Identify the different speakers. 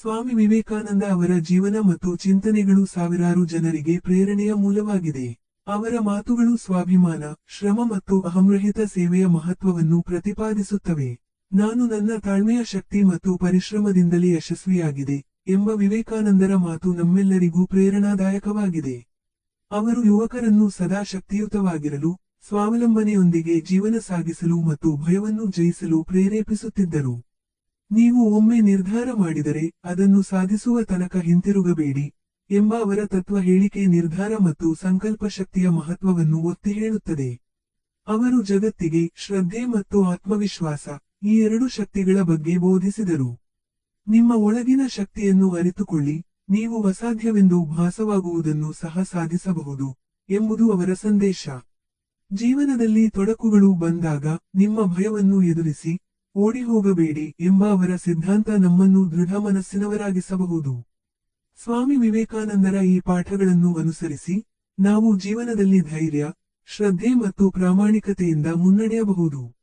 Speaker 1: ಸ್ವಾಮಿ ವಿವೇಕಾನಂದ ಅವರ ಜೀವನ ಮತ್ತು ಚಿಂತನೆಗಳು ಸಾವಿರಾರು ಜನರಿಗೆ ಪ್ರೇರಣೆಯ ಮೂಲವಾಗಿದೆ. ಅವರ ಮಾತುಗಳು ಸ್ವಾಭಿಮಾನ, ಶ್ರಮ ಮತ್ತು ಅಹಂರಹಿತ ಸೇವೆಯ ಮಹತ್ವವನ್ನು ಪ್ರತಿಪಾದಿಸುತ್ತವೆ. ನಾನು ನನ್ನ ತಾಳ್ಮೆಯ ಶಕ್ತಿ ಮತ್ತು ಪರಿಶ್ರಮದಿಂದಲೇ ಯಶಸ್ವಿಯಾಗಿದೆ ಎಂಬ ವಿವೇಕಾನಂದರ ಮಾತು ನಮ್ಮೆಲ್ಲರಿಗೂ ಪ್ರೇರಣಾದಾಯಕವಾಗಿದೆ. ಅವರು ಯುವಕರನ್ನು ಸದಾ ಶಕ್ತಿಯುತವಾಗಿರಲು, ಸ್ವಾವಲಂಬನೆಯೊಂದಿಗೆ ಜೀವನ ಸಾಗಿಸಲು ಮತ್ತು ಭಯವನ್ನು ಜಯಿಸಲು ಪ್ರೇರೇಪಿಸುತ್ತಿದ್ದರು. ನೀವು ಒಮ್ಮೆ ನಿರ್ಧಾರ ಮಾಡಿದರೆ ಅದನ್ನು ಸಾಧಿಸುವ ತನಕ ಹಿಂತಿರುಗಬೇಡಿ ಎಂಬ ಅವರ ತತ್ವ ಹೇಳಿಕೆ ನಿರ್ಧಾರ ಮತ್ತು ಸಂಕಲ್ಪ ಶಕ್ತಿಯ ಮಹತ್ವವನ್ನು ಒತ್ತಿ ಹೇಳುತ್ತದೆ. ಅವರು ಜಗತ್ತಿಗೆ ಶ್ರದ್ಧೆ ಮತ್ತು ಆತ್ಮವಿಶ್ವಾಸ, ಈ ಎರಡು ಶಕ್ತಿಗಳ ಬಗ್ಗೆ ಬೋಧಿಸಿದರು. ನಿಮ್ಮ ಒಳಗಿನ ಶಕ್ತಿಯನ್ನು ಅರಿತುಕೊಳ್ಳಿ, ನೀವು ಅಸಾಧ್ಯವೆಂದು ಭಾಸವಾಗುವುದನ್ನು ಸಹ ಸಾಧಿಸಬಹುದು ಎಂಬುದು ಅವರ ಸಂದೇಶ. ಜೀವನದಲ್ಲಿ ತೊಡಕುಗಳು ಬಂದಾಗ ನಿಮ್ಮ ಭಯವನ್ನು ಎದುರಿಸಿ ಓಡಿ ಹೋಗಬೇಡಿ ಎಂಬ ಅವರ ಸಿದ್ಧಾಂತ ನಮ್ಮನ್ನು ದೃಢ ಮನಸ್ಸಿನವರಾಗಿಸಬಹುದು. ಸ್ವಾಮಿ ವಿವೇಕಾನಂದರ ಈ ಪಾಠಗಳನ್ನು ಅನುಸರಿಸಿ ನಾವು ಜೀವನದಲ್ಲಿ ಧೈರ್ಯ, ಶ್ರದ್ಧೆ ಮತ್ತು ಪ್ರಾಮಾಣಿಕತೆಯಿಂದ ಮುನ್ನಡೆಯಬಹುದು.